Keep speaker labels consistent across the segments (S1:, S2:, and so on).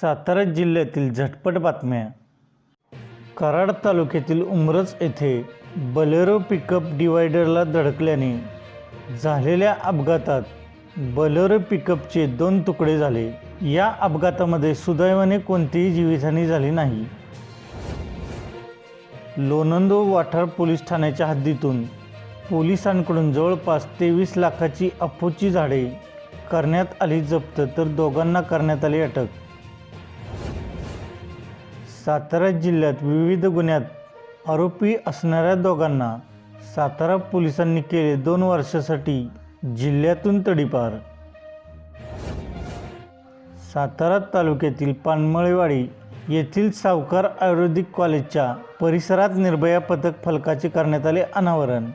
S1: सातारा जिल्ह्यातील झटपट बातम्या. कराड तालुक्यातील उमरज येथे बलेरो पिकअप डिवायडरला धडकल्याने झालेल्या अपघातात बलेरो पिकअपचे दोन तुकडे झाले. या अपघातामध्ये सुदैवाने कोणतीही जीवितहानी झाली नाही. लोणंदो वाठार पोलीस ठाण्याच्या हद्दीतून पोलिसांकडून जवळपास तेवीस लाखाची अफूची झाडे करण्यात आली जप्त तर दोघांना करण्यात आली अटक. सातारा जिल्ह्यात विविध गुन्ह्यात आरोपी असणाऱ्या दोघांना सातारा पोलिसांनी केले दोन वर्षासाठी जिल्ह्यातून तडीपार. सातारा तालुक्यातील पानमळेवाडी येथील सावकार आयुर्वेदिक कॉलेजच्या परिसरात निर्भया पथक फलकाचे करण्यात आले अनावरण.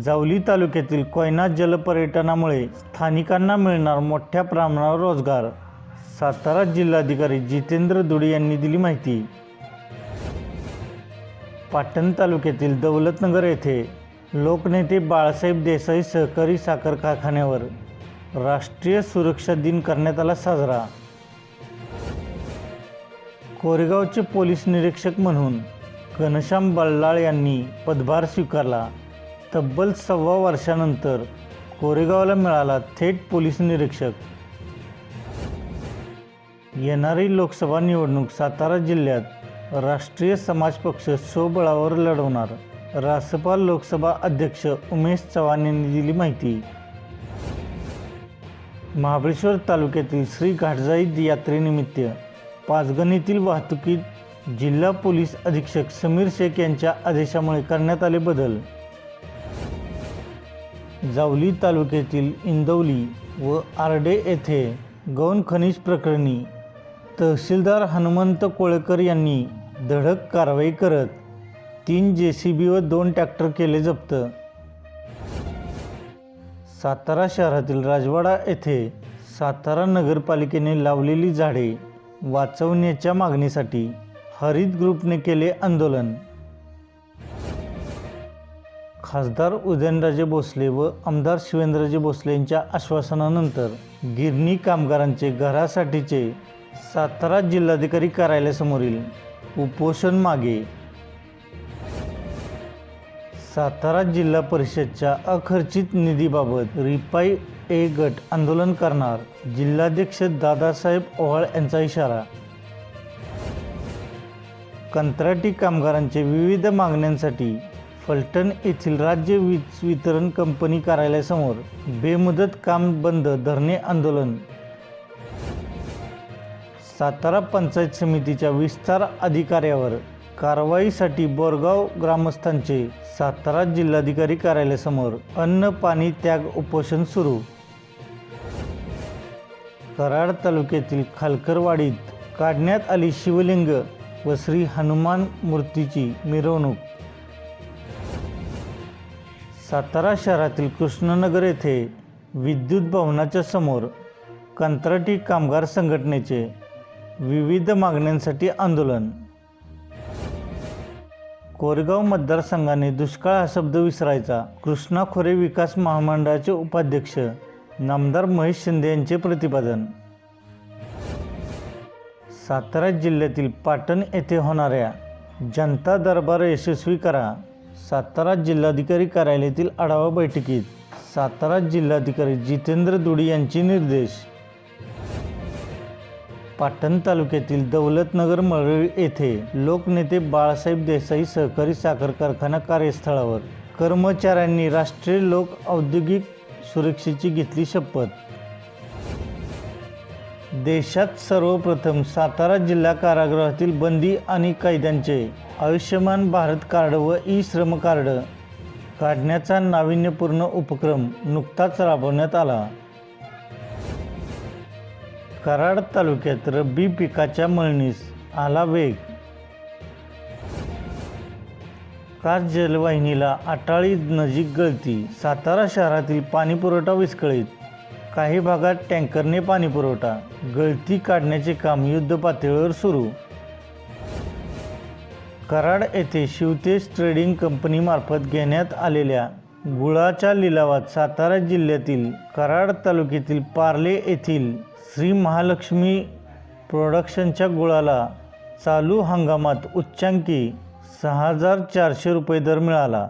S1: जावली तालुक्यातील कोयना जलपर्यटनामुळे स्थानिकांना मिळणार मोठ्या प्रमाणावर रोजगार. सातारा जिल्हाधिकारी जितेंद्र दुडे यांनी दिली माहिती. पाटण तालुक्यातील दौलतनगर येथे लोकनेते बाळासाहेब देसाई सहकारी साखर कारखान्यावर राष्ट्रीय सुरक्षा दिन करण्यात आला साजरा. कोरेगावचे पोलीस निरीक्षक म्हणून घनश्याम बल्लाळ यांनी पदभार स्वीकारला. तब्बल सव्वा वर्षानंतर कोरेगावला मिळाला थेट पोलीस निरीक्षक. येणारी लोकसभा निवडणूक सातारा जिल्ह्यात राष्ट्रीय समाज पक्ष स्वबळावर लढवणार. रासपा लोकसभा अध्यक्ष उमेश चव्हाण यांनी दिली माहिती. महाबळेश्वर तालुक्यातील श्री घाटजाई यात्रेनिमित्त पाचगणीतील वाहतुकीत जिल्हा पोलीस अधीक्षक समीर शेख यांच्या आदेशामुळे करण्यात आले बदल. जावली तालुक्यातील इंदौली व आरडे येथे गौण खनिज प्रकरणी तहसीलदार हनुमंत कोळेकर यांनी धडक कारवाई करत तीन जे सी बी व दोन ट्रॅक्टर केले जप्त. सातारा शहरातील राजवाडा येथे सातारा नगरपालिकेने लावलेली झाडे वाचवण्याच्या मागणीसाठी हरित ग्रुपने केले आंदोलन. खासदार उदयनराजे भोसले व आमदार शिवेंद्रजी भोसले यांच्या आश्वासनानंतर गिरणी कामगारांचे घरासाठीचे सातारा जिल्हाधिकारी कार्यालयासमोरील उपोषण मागे. सातारा जिल्हा परिषदच्या अखर्चित निधीबाबत रिपाई ए गट आंदोलन करणार. जिल्हाध्यक्ष दादासाहेब ओहाळ यांचा इशारा. कंत्राटी कामगारांचे विविध मागण्यांसाठी फलटण येथील राज्य वीज वितरण कंपनी कार्यालयासमोर बेमुदत काम बंद धरणे आंदोलन. सातारा पंचायत समितीच्या विस्तार अधिकाऱ्यावर कारवाईसाठी बोरगाव ग्रामस्थांचे सातारा जिल्हाधिकारी कार्यालयासमोर अन्न पाणी त्याग उपोषण सुरू. कराड तालुक्यातील खालकरवाडीत काढण्यात आली शिवलिंग व श्री हनुमान मूर्तीची मिरवणूक. सातारा शहरातील कृष्णनगर येथे विद्युत भवनाच्या समोर कंत्राटी कामगार संघटनेचे विविध मागण्यांसाठी आंदोलन. कोरेगाव मतदारसंघाने दुष्काळ हा शब्द विसरायचा. कृष्णा खोरे विकास महामंडळाचे उपाध्यक्ष नामदार महेश शिंदे यांचे प्रतिपादन. सातारा जिल्ह्यातील पाटण येथे होणाऱ्या जनता दरबार यशस्वी करा. सातारा जिल्हाधिकारी कार्यालयातील आढावा बैठकीत सातारा जिल्हाधिकारी जितेंद्र दुडी यांचे निर्देश. पाटण तालुक्यातील दौलतनगर मरळी येथे लोकनेते बाळासाहेब देसाई सहकारी साखर कारखाना कार्यस्थळावर कर्मचाऱ्यांनी राष्ट्रीय लोक औद्योगिक सुरक्षेची घेतली शपथ. देशात सर्वप्रथम सातारा जिल्हा कारागृहातील बंदी आणि कैद्यांचे आयुष्यमान भारत कार्ड व ई श्रम कार्ड काढण्याचा नाविन्यपूर्ण उपक्रम नुकताच राबवण्यात आला. कराड तालुक्यात रब्बी पिकाच्या मळणीस आला वेग. कास जलवाहिनीला आटाळी नजीक गळती. सातारा शहरातील पाणीपुरवठा विस्कळीत. काही भागात टँकरने पाणीपुरवठा. गळती काढण्याचे काम युद्धपातळीवर सुरू. कराड येथे शिवतेज ट्रेडिंग कंपनीमार्फत घेण्यात आलेल्या गुळाच्या लिलावात सातारा जिल्ह्यातील कराड तालुक्यातील पार्ले येथील श्री महालक्ष्मी प्रोडक्शनच्या गुळाला चालू हंगामात उच्चांकी सहा हजार चारशे रुपये दर मिळाला.